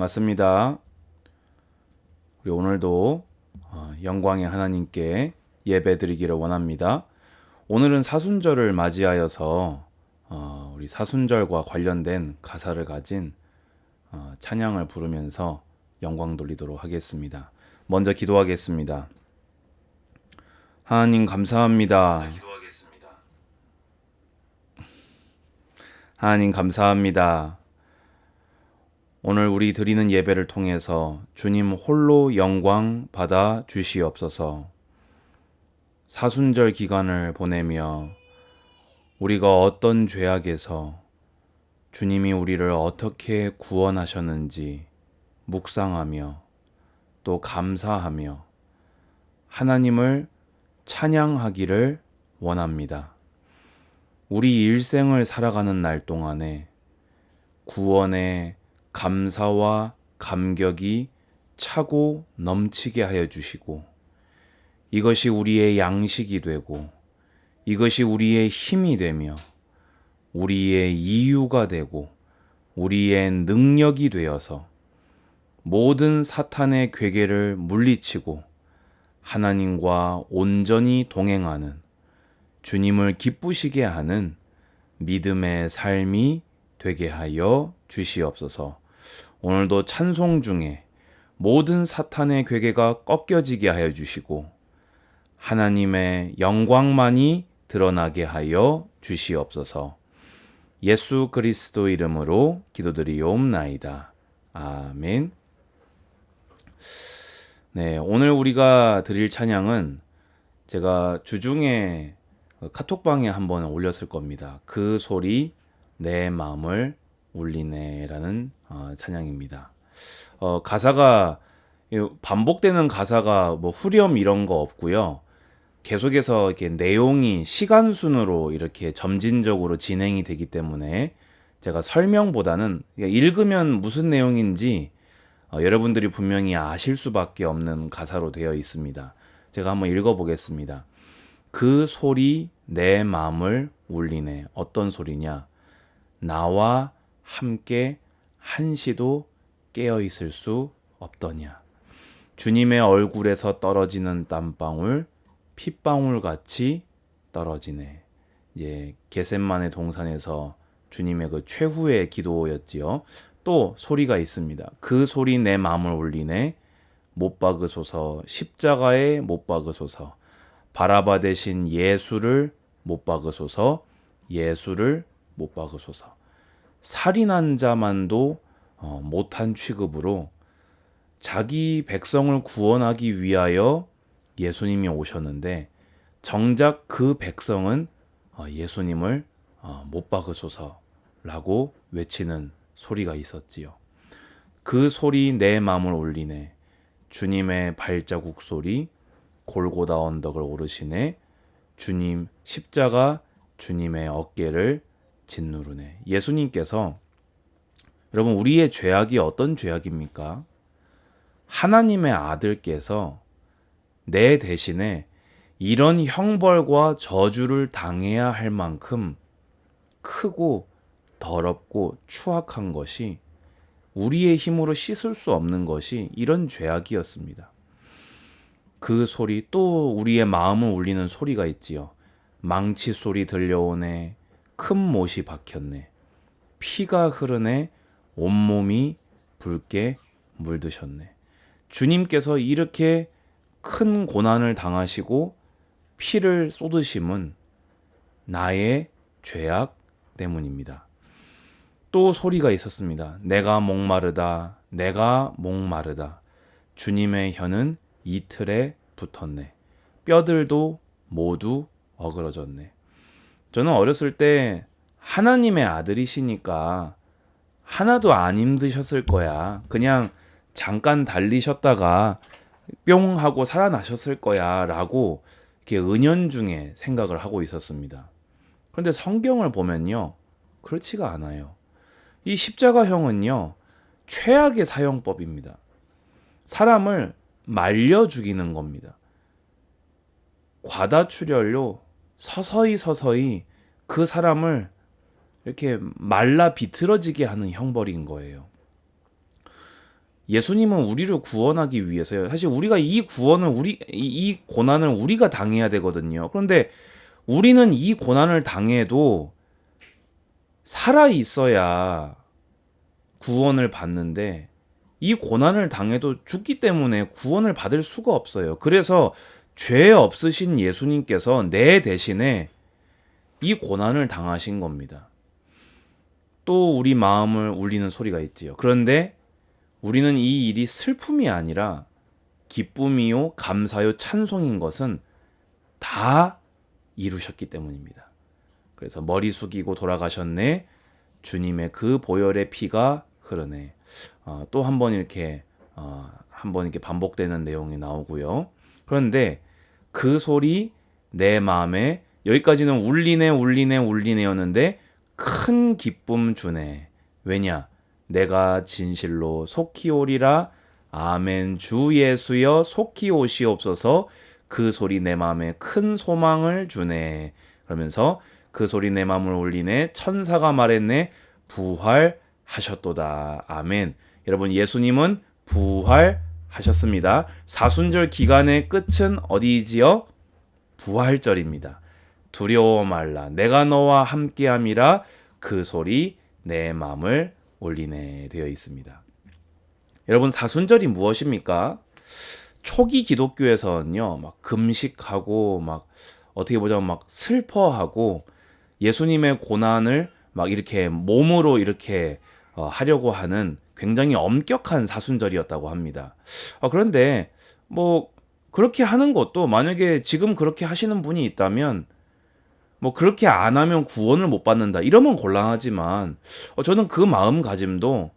반갑습니다. 우리 오늘도 어, 영광의 하나님께 예배 드리기를 원합니다. 오늘은 사순절을 맞이하여서 어, 우리 사순절과 관련된 가사를 가진 어, 찬양을 부르면서 영광 돌리도록 하겠습니다. 먼저 기도하겠습니다. 하나님 감사합니다. 하나님 감사합니다. 오늘 우리 드리는 예배를 통해서 주님 홀로 영광 받아 주시옵소서. 사순절 기간을 보내며 우리가 어떤 죄악에서 주님이 우리를 어떻게 구원하셨는지 묵상하며 또 감사하며 하나님을 찬양하기를 원합니다. 우리 일생을 살아가는 날 동안에 구원의 감사와 감격이 차고 넘치게 하여 주시고 이것이 우리의 양식이 되고 이것이 우리의 힘이 되며 우리의 이유가 되고 우리의 능력이 되어서 모든 사탄의 괴계를 물리치고 하나님과 온전히 동행하는 주님을 기쁘시게 하는 믿음의 삶이 되게 하여 주시옵소서. 오늘도 찬송 중에 모든 사탄의 괴계가 꺾여지게 하여 주시고 하나님의 영광만이 드러나게 하여 주시옵소서. 예수 그리스도 이름으로 기도드리옵나이다. 아멘. 네, 오늘 우리가 드릴 찬양은 제가 주중에 카톡방에 한번 올렸을 겁니다. 그 소리 내 마음을 울리네라는 어, 찬양입니다. 어, 가사가 반복되는 가사가 뭐 후렴 이런 거 없고요. 계속해서 이렇게 내용이 시간 순으로 이렇게 점진적으로 진행이 되기 때문에 제가 설명보다는 읽으면 무슨 내용인지 어, 여러분들이 분명히 아실 수밖에 없는 가사로 되어 있습니다. 제가 한번 읽어보겠습니다. 그 소리 내 마음을 울리네. 어떤 소리냐? 나와 함께 한시도 깨어 있을 수 없더냐. 주님의 얼굴에서 떨어지는 땀방울, 핏방울 같이 떨어지네. 예, 게셋만의 동산에서 주님의 그 최후의 기도였지요. 또 소리가 있습니다. 그 소리 내 마음을 울리네. 못 박으소서 십자가에 못 박으소서 바라바 대신 예수를 못 박으소서 예수를 못 박으소서 살인한 자만도 어, 못한 취급으로 자기 백성을 구원하기 위하여 예수님이 오셨는데 정작 그 백성은 어, 예수님을 어, 못 박으소서라고 외치는 소리가 있었지요. 그 소리 내 마음을 울리네. 주님의 발자국 소리, 골고다 언덕을 오르시네. 주님 십자가 주님의 어깨를 짓누르네. 예수님께서 여러분 우리의 죄악이 어떤 죄악입니까? 하나님의 아들께서 내 대신에 이런 형벌과 저주를 당해야 할 만큼 크고 더럽고 추악한 것이 우리의 힘으로 씻을 수 없는 것이 이런 죄악이었습니다. 그 소리 또 우리의 마음을 울리는 소리가 있지요. 망치 소리 들려오네. 큰 못이 박혔네. 피가 흐르네. 온몸이 붉게 물드셨네. 주님께서 이렇게 큰 고난을 당하시고 피를 쏟으심은 나의 죄악 때문입니다. 또 소리가 있었습니다. 내가 목마르다. 내가 목마르다. 주님의 혀는 이틀에 붙었네. 뼈들도 모두 어그러졌네. 저는 어렸을 때 하나님의 아들이시니까 하나도 안 힘드셨을 거야. 그냥 잠깐 달리셨다가 뿅 하고 살아나셨을 거야. 라고 이렇게 은연중에 생각을 하고 있었습니다. 그런데 성경을 보면요. 그렇지가 않아요. 이 십자가형은요, 최악의 사형법입니다. 사람을 말려 죽이는 겁니다. 과다출혈로 서서히 서서히 그 사람을 이렇게 말라 비틀어지게 하는 형벌인 거예요. 예수님은 우리를 구원하기 위해서요. 사실 우리가 이 구원을 우리 이, 이 고난을 우리가 당해야 되거든요. 그런데 우리는 이 고난을 당해도 살아 있어야 구원을 받는데 이 고난을 당해도 죽기 때문에 구원을 받을 수가 없어요. 그래서 죄 없으신 예수님께서 내 대신에 이 고난을 당하신 겁니다. 또 우리 마음을 울리는 소리가 있지요. 그런데 우리는 이 일이 슬픔이 아니라 기쁨이요, 감사요, 찬송인 것은 다 이루셨기 때문입니다. 그래서 머리 숙이고 돌아가셨네. 주님의 그 보혈의 피가 흐르네. 어, 또한 번 이렇게 어, 한번 이렇게 반복되는 내용이 나오고요. 그런데 그 소리 내 마음에 여기까지는 울리네 울리네 울리네였는데 큰 기쁨 주네. 왜냐? 내가 진실로 속히 오리라. 아멘 주 예수여 속히 오시옵소서. 그 소리 내 마음에 큰 소망을 주네. 그러면서 그 소리 내 마음을 울리네. 천사가 말했네. 부활하셨도다. 아멘. 여러분 예수님은 부활 하셨습니다. 사순절 기간의 끝은 어디지요? 부활절입니다. 두려워 말라. 내가 너와 함께함이라 그 소리 내 마음을 올리네 되어 있습니다. 여러분 사순절이 무엇입니까? 초기 기독교에서는요, 막 금식하고 막 어떻게 보자면 막 슬퍼하고 예수님의 고난을 막 이렇게 몸으로 이렇게 어, 하려고 하는 굉장히 엄격한 사순절이었다고 합니다. 어, 그런데 뭐 그렇게 하는 것도 만약에 지금 그렇게 하시는 분이 있다면 뭐 그렇게 안 하면 구원을 못 받는다 이러면 곤란하지만 어, 저는 그 마음가짐도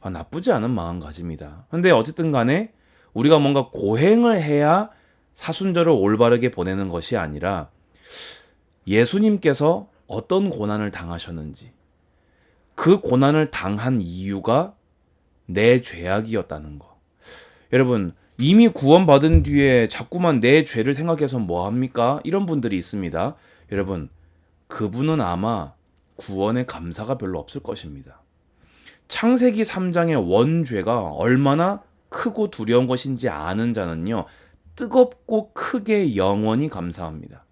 아, 나쁘지 않은 마음가짐이다. 근데 어쨌든 간에 우리가 뭔가 고행을 해야 사순절을 올바르게 보내는 것이 아니라 예수님께서 어떤 고난을 당하셨는지 그 고난을 당한 이유가 내 죄악이었다는 거. 여러분, 이미 구원받은 뒤에 자꾸만 내 죄를 생각해서 뭐 합니까? 이런 분들이 있습니다. 여러분, 그분은 아마 구원의 감사가 별로 없을 것입니다. 창세기 3장의 원죄가 얼마나 크고 두려운 것인지 아는 자는요, 뜨겁고 크게 영원히 감사합니다.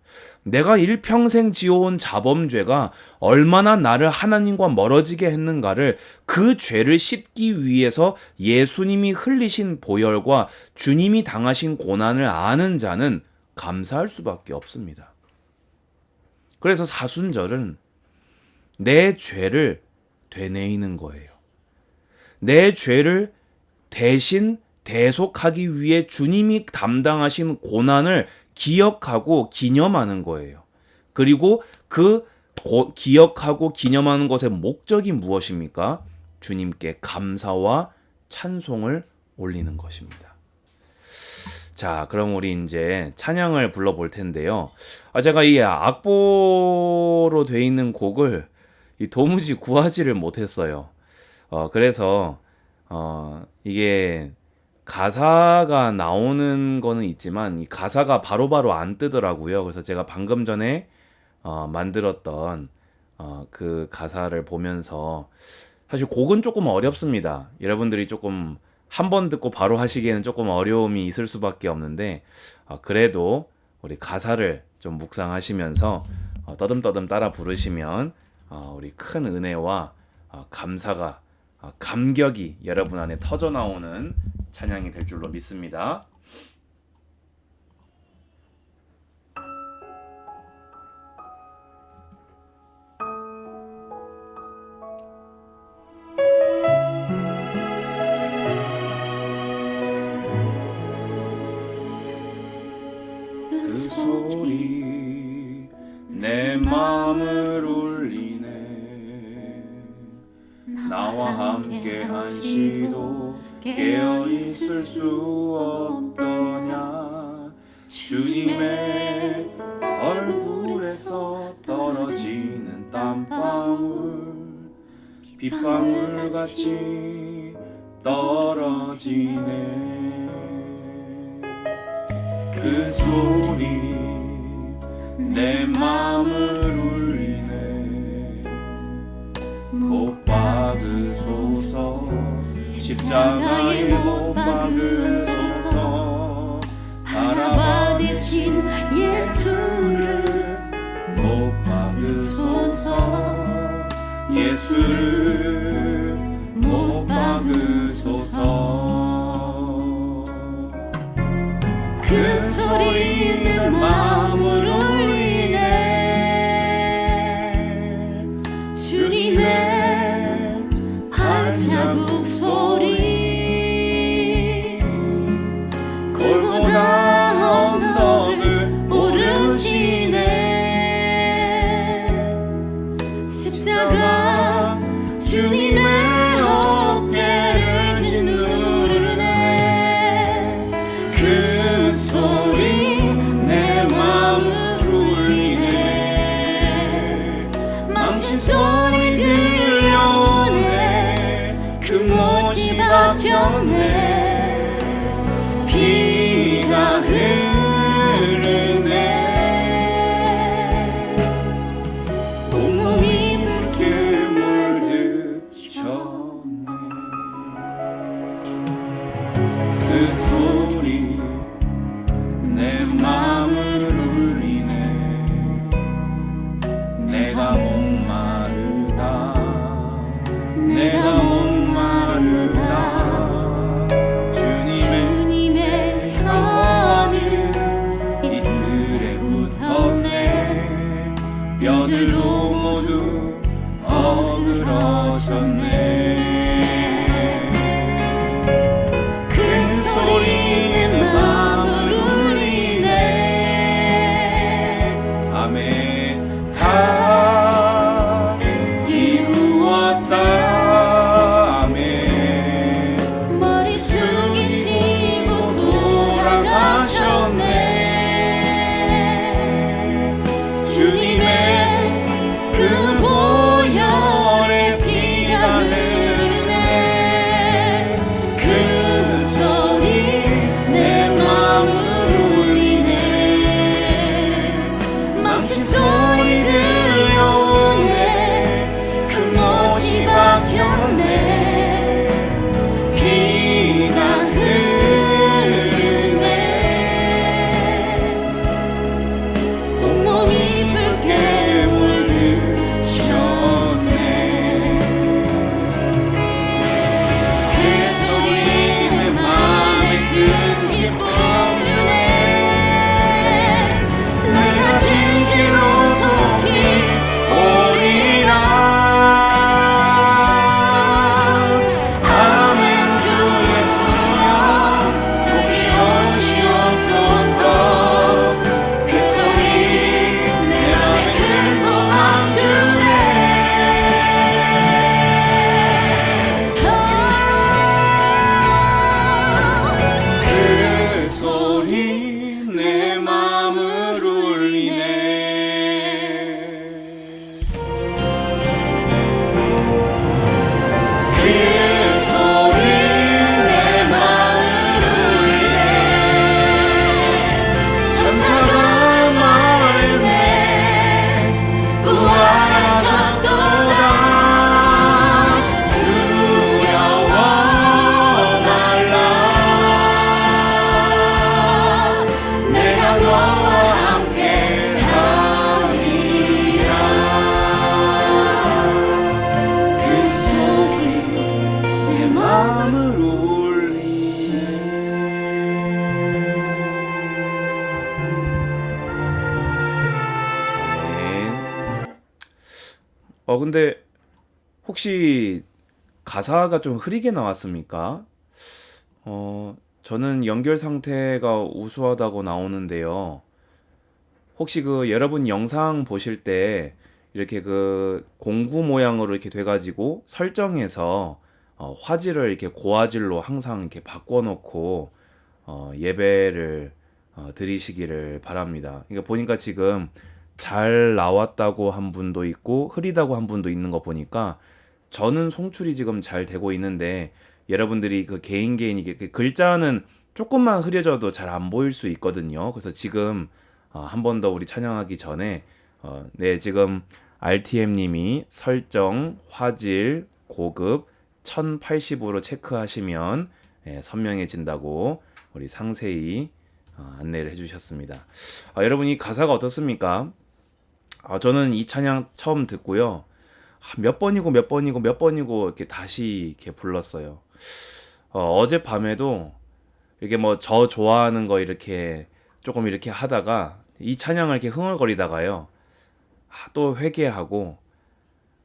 내가 일평생 지어온 자범죄가 얼마나 나를 하나님과 멀어지게 했는가를 그 죄를 씻기 위해서 예수님이 흘리신 보혈과 주님이 당하신 고난을 아는 자는 감사할 수밖에 없습니다. 그래서 사순절은 내 죄를 되뇌이는 거예요. 내 죄를 대신 대속하기 위해 주님이 담당하신 고난을 기억하고 기념하는 거예요. 그리고 그 고, 기억하고 기념하는 것의 목적이 무엇입니까? 주님께 감사와 찬송을 올리는 것입니다. 자, 그럼 우리 이제 찬양을 불러볼 텐데요. 아, 제가 이 악보로 돼 있는 곡을 이 도무지 구하지를 못했어요. 어, 그래서, 어, 이게 가사가 나오는 거는 있지만 이 가사가 바로 바로 안 뜨더라고요. 그래서 제가 방금 전에 어, 만들었던 어, 그 가사를 보면서 사실 곡은 조금 어렵습니다. 여러분들이 조금 한 번 듣고 바로 하시기에는 조금 어려움이 있을 수밖에 없는데 어, 그래도 우리 가사를 좀 묵상하시면서 어, 떠듬떠듬 따라 부르시면 어, 우리 큰 은혜와 어, 감사가 어, 감격이 여러분 안에 터져 나오는 찬양이 될 줄로 믿습니다. 그 함께 한 시도 깨어 있을 수 없더냐? 주님의 얼굴에서 떨어지는 땀방울 빗방울 같이 떨어지네. 그 소리 내 마음을 울리네. 곧 받으소서 십자가에 못 박으소서. 바라받으신 예수를 못 박으소서. 예수를 못 박으소서. 그 소리 내마 자국 소리 어 근데 혹시 가사가 좀 흐리게 나왔습니까? 어 저는 연결 상태가 우수하다고 나오는데요. 혹시 그 여러분 영상 보실 때 이렇게 그 공구 모양으로 이렇게 돼가지고 설정해서 어, 화질을 이렇게 고화질로 항상 이렇게 바꿔놓고 어, 예배를 어, 드리시기를 바랍니다. 그러니까 보니까 지금 잘 나왔다고 한 분도 있고 흐리다고 한 분도 있는 거 보니까 저는 송출이 지금 잘 되고 있는데 여러분들이 그 개인 개인 이게 그 글자는 조금만 흐려져도 잘 안 보일 수 있거든요. 그래서 지금 어, 한번 더 우리 찬양하기 전에 어, 네 지금 RTM님이 설정 화질 고급 1080으로 체크하시면 예, 선명해진다고 우리 상세히 어, 안내를 해주셨습니다. 아, 여러분 이 가사가 어떻습니까? 아, 저는 이 찬양 처음 듣고요. 아, 몇 번이고 몇 번이고 몇 번이고 이렇게 다시 이렇게 불렀어요. 어, 어젯밤에도 이렇게 뭐 저 좋아하는 거 이렇게 조금 이렇게 하다가 이 찬양을 이렇게 흥얼거리다가요. 아, 또 회개하고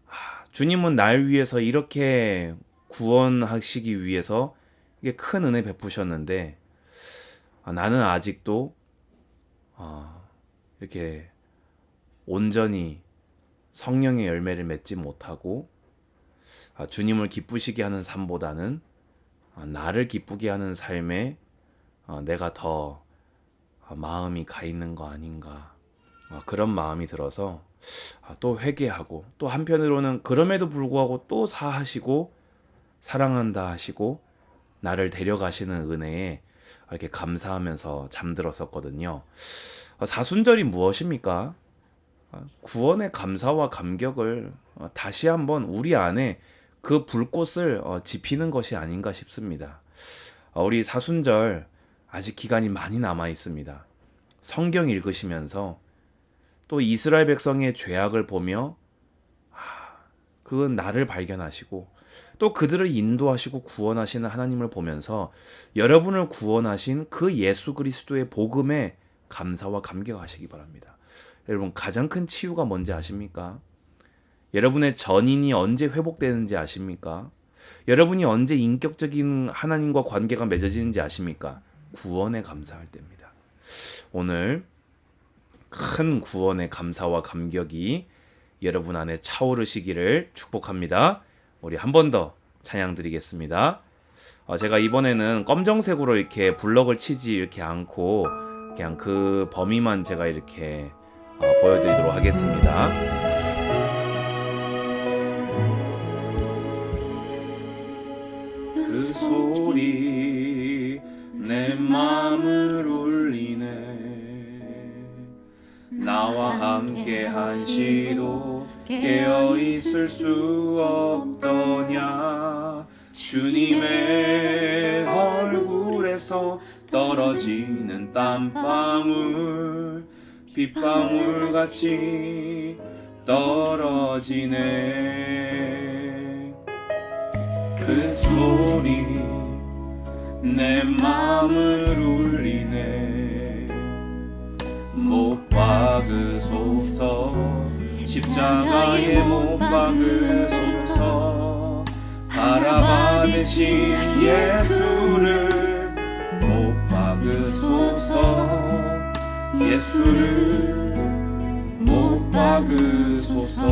아, 주님은 날 위해서 이렇게 구원하시기 위해서 이게 큰 은혜 베푸셨는데 아, 나는 아직도 아, 이렇게 온전히 성령의 열매를 맺지 못하고 아, 주님을 기쁘시게 하는 삶보다는 아, 나를 기쁘게 하는 삶에 아, 내가 더 아, 마음이 가 있는 거 아닌가 아, 그런 마음이 들어서 아, 또 회개하고 또 한편으로는 그럼에도 불구하고 또 사하시고 사랑한다 하시고 나를 데려가시는 은혜에 이렇게 감사하면서 잠들었었거든요. 아, 사순절이 무엇입니까? 아, 구원의 감사와 감격을 어, 다시 한번 우리 안에 그 불꽃을 어, 지피는 것이 아닌가 싶습니다. 어, 우리 사순절 아직 기간이 많이 남아 있습니다. 성경 읽으시면서 또 이스라엘 백성의 죄악을 보며 아, 그건 나를 발견하시고 또 그들을 인도하시고 구원하시는 하나님을 보면서 여러분을 구원하신 그 예수 그리스도의 복음에 감사와 감격하시기 바랍니다. 여러분 가장 큰 치유가 뭔지 아십니까? 여러분의 전인이 언제 회복되는지 아십니까? 여러분이 언제 인격적인 하나님과 관계가 맺어지는지 아십니까? 구원에 감사할 때입니다. 오늘 큰 구원의 감사와 감격이 여러분 안에 차오르시기를 축복합니다. 우리 한 번 더 찬양 드리겠습니다. 어, 제가 이번에는 검정색으로 이렇게 블럭을 치지 이렇게 않고 그냥 그 범위만 제가 이렇게 어, 보여드리도록 하겠습니다. 그 소리 내 마음을 울리네. 나와 함께 한시도 깨어 있을 수 없더냐. 주님의 얼굴에서 떨어지는 땀방울 빗방울 같이 떨어지네. 그 소리 내 마음을 울리네. 못 박으소서 십자가에 못 박으소서 바라받으신 예수를 못 박으소서 예수를 못 박으소서.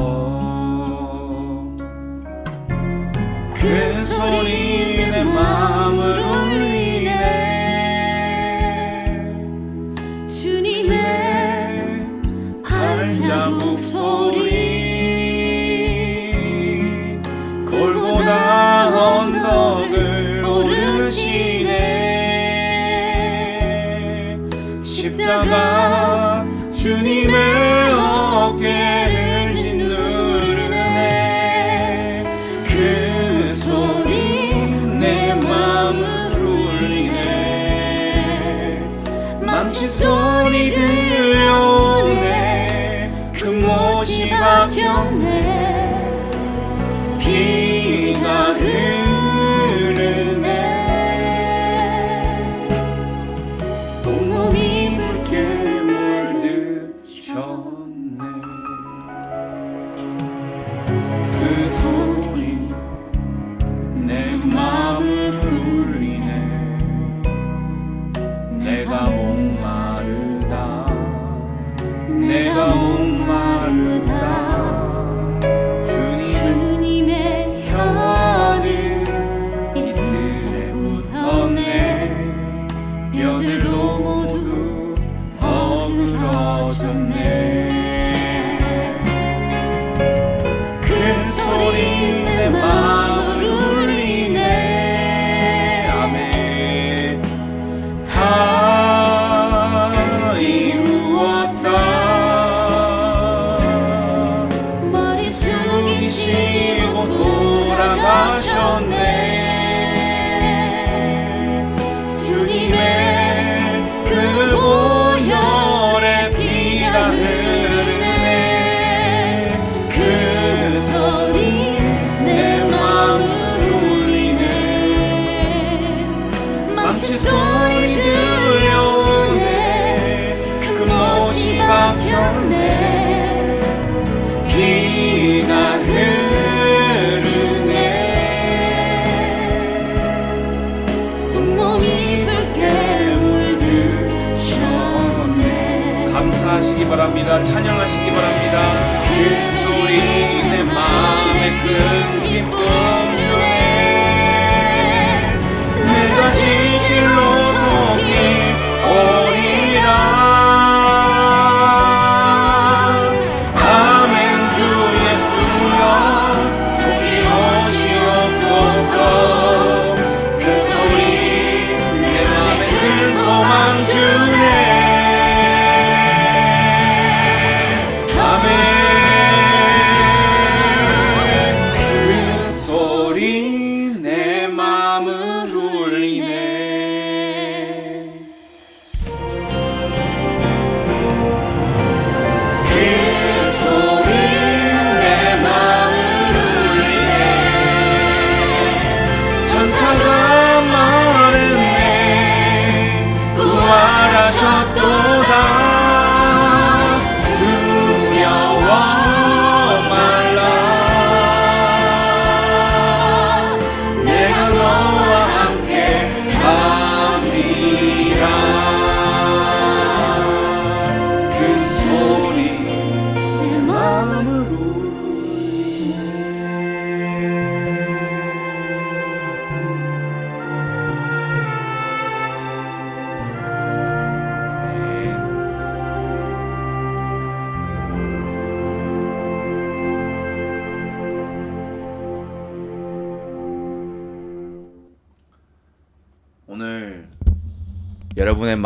그 소리 내 마음을 울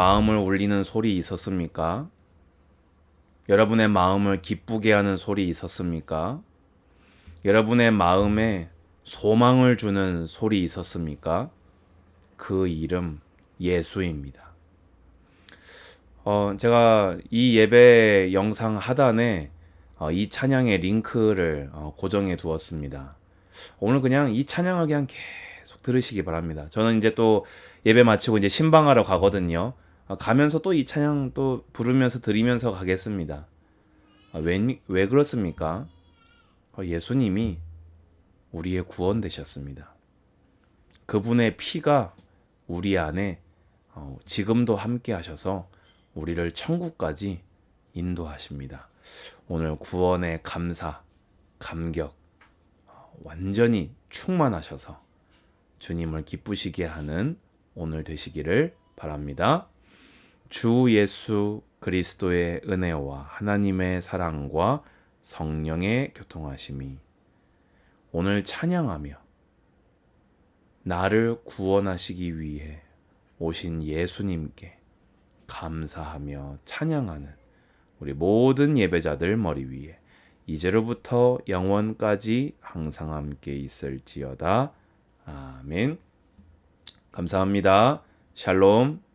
마음을 울리는 소리 있었습니까? 여러분의 마음을 기쁘게 하는 소리 있었습니까? 여러분의 마음에 소망을 주는 소리 있었습니까? 그 이름 예수입니다. 어, 제가 이 예배 영상 하단에 어, 이 찬양의 링크를 어, 고정해 두었습니다. 오늘 그냥 이 찬양을 그냥 계속 들으시기 바랍니다. 저는 이제 또 예배 마치고 이제 신방하러 가거든요. 아, 가면서 또 이 찬양 또 부르면서 드리면서 가겠습니다. 아, 왜, 왜 그렇습니까? 어, 예수님이 우리의 구원 되셨습니다. 그분의 피가 우리 안에 어, 지금도 함께 하셔서 우리를 천국까지 인도하십니다. 오늘 구원의 감사, 감격, 어, 완전히 충만하셔서 주님을 기쁘시게 하는 오늘 되시기를 바랍니다. 주 예수 그리스도의 은혜와 하나님의 사랑과 성령의 교통하심이 오늘 찬양하며 나를 구원하시기 위해 오신 예수님께 감사하며 찬양하는 우리 모든 예배자들 머리 위에 이제로부터 영원까지 항상 함께 있을지어다. 아멘. 감사합니다. 샬롬.